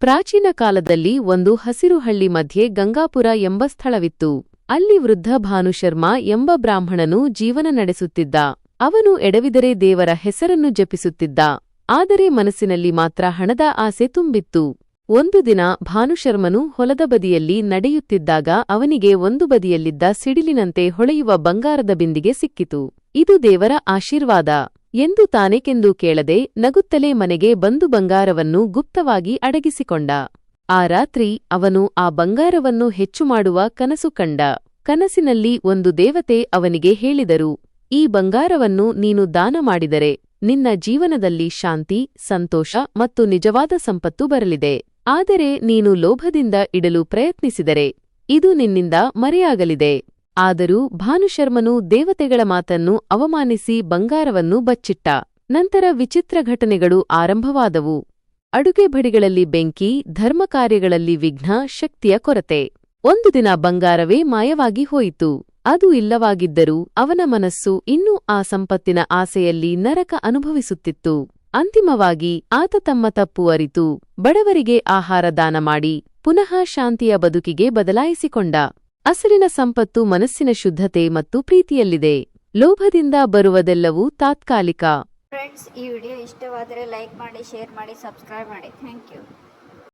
ಪ್ರಾಚೀನ ಕಾಲದಲ್ಲಿ ಒಂದು ಹಸಿರುಹಳ್ಳಿ ಮಧ್ಯೆ ಗಂಗಾಪುರ ಎಂಬ ಸ್ಥಳವಿತ್ತು. ಅಲ್ಲಿ ವೃದ್ಧ ಭಾನುಶರ್ಮ ಎಂಬ ಬ್ರಾಹ್ಮಣನು ಜೀವನ ನಡೆಸುತ್ತಿದ್ದ. ಅವನು ಎಡವಿದರೆ ದೇವರ ಹೆಸರನ್ನು ಜಪಿಸುತ್ತಿದ್ದ. ಆದರೆ ಮನಸ್ಸಿನಲ್ಲಿ ಮಾತ್ರ ಹಣದ ಆಸೆ ತುಂಬಿತ್ತು. ಒಂದು ದಿನ ಭಾನುಶರ್ಮನು ಹೊಲದ ಬದಿಯಲ್ಲಿ ನಡೆಯುತ್ತಿದ್ದಾಗ ಅವನಿಗೆ ಒಂದು ಬದಿಯಲ್ಲಿದ್ದ ಸಿಡಿಲಿನಂತೆ ಹೊಳೆಯುವ ಬಂಗಾರದ ಬಿಂದಿಗೆ ಸಿಕ್ಕಿತು. ಇದು ದೇವರ ಆಶೀರ್ವಾದ. ಎಂದು ತಾನೇಕೆಂದು ಕೇಳದೆ ನಗುತ್ತಲೇ ಮನೆಗೆ ಬಂದು ಬಂಗಾರವನ್ನು ಗುಪ್ತವಾಗಿ ಅಡಗಿಸಿಕೊಂಡ. ಆ ರಾತ್ರಿ ಅವನು ಆ ಬಂಗಾರವನ್ನು ಹೆಚ್ಚು ಮಾಡುವ ಕನಸು ಕಂಡ. ಕನಸಿನಲ್ಲಿ ಒಂದು ದೇವತೆ ಅವನಿಗೆ ಹೇಳಿದರು, ಈ ಬಂಗಾರವನ್ನು ನೀನು ದಾನ ಮಾಡಿದರೆ ನಿನ್ನ ಜೀವನದಲ್ಲಿ ಶಾಂತಿ, ಸಂತೋಷ ಮತ್ತು ನಿಜವಾದ ಸಂಪತ್ತು ಬರಲಿದೆ. ಆದರೆ ನೀನು ಲೋಭದಿಂದ ಇಡಲು ಪ್ರಯತ್ನಿಸಿದರೆ ಇದು ನಿನ್ನಿಂದ ಮರೆಯಾಗಲಿದೆ. ಆದರೂ ಭಾನುಶರ್ಮನು ದೇವತೆಗಳ ಮಾತನ್ನು ಅವಮಾನಿಸಿ ಬಂಗಾರವನ್ನು ಬಚ್ಚಿಟ್ಟ. ನಂತರ ವಿಚಿತ್ರ ಘಟನೆಗಳು ಆರಂಭವಾದವು. ಅಡುಗೆ ಬಡಿಗಳಲ್ಲಿ ಬೆಂಕಿ, ಧರ್ಮ ಕಾರ್ಯಗಳಲ್ಲಿ ವಿಘ್ನ, ಶಕ್ತಿಯ ಕೊರತೆ. ಒಂದು ದಿನ ಬಂಗಾರವೇ ಮಾಯವಾಗಿ ಹೋಯಿತು. ಅದು ಇಲ್ಲವಾಗಿದ್ದರೂ ಅವನ ಮನಸ್ಸು ಇನ್ನೂ ಆ ಸಂಪತ್ತಿನ ಆಸೆಯಲ್ಲಿ ನರಕ ಅನುಭವಿಸುತ್ತಿತ್ತು. ಅಂತಿಮವಾಗಿ ಆತ ತಮ್ಮ ತಪ್ಪು ಅರಿತು. ಬಡವರಿಗೆ ಆಹಾರ ದಾನ ಮಾಡಿ, ಪುನಃ ಶಾಂತಿಯ ಬದುಕಿಗೆ ಬದಲಾಯಿಸಿಕೊಂಡ. ಅಸಲಿನ ಸಂಪತ್ತು ಮನಸ್ಸಿನ ಶುದ್ಧತೆ ಮತ್ತು ಪ್ರೀತಿಯಲ್ಲಿದೆ. ಲೋಭದಿಂದ ಬರುವುದೆಲ್ಲವೂ ತಾತ್ಕಾಲಿಕ. ಫ್ರೆಂಡ್ಸ್ ಈ ವಿಡಿಯೋ ಇಷ್ಟವಾದರೆ ಲೈಕ್ ಮಾಡಿ ಶೇರ್ ಮಾಡಿ ಸಬ್ಸ್ಕ್ರೈಬ್ ಮಾಡಿ. Thank you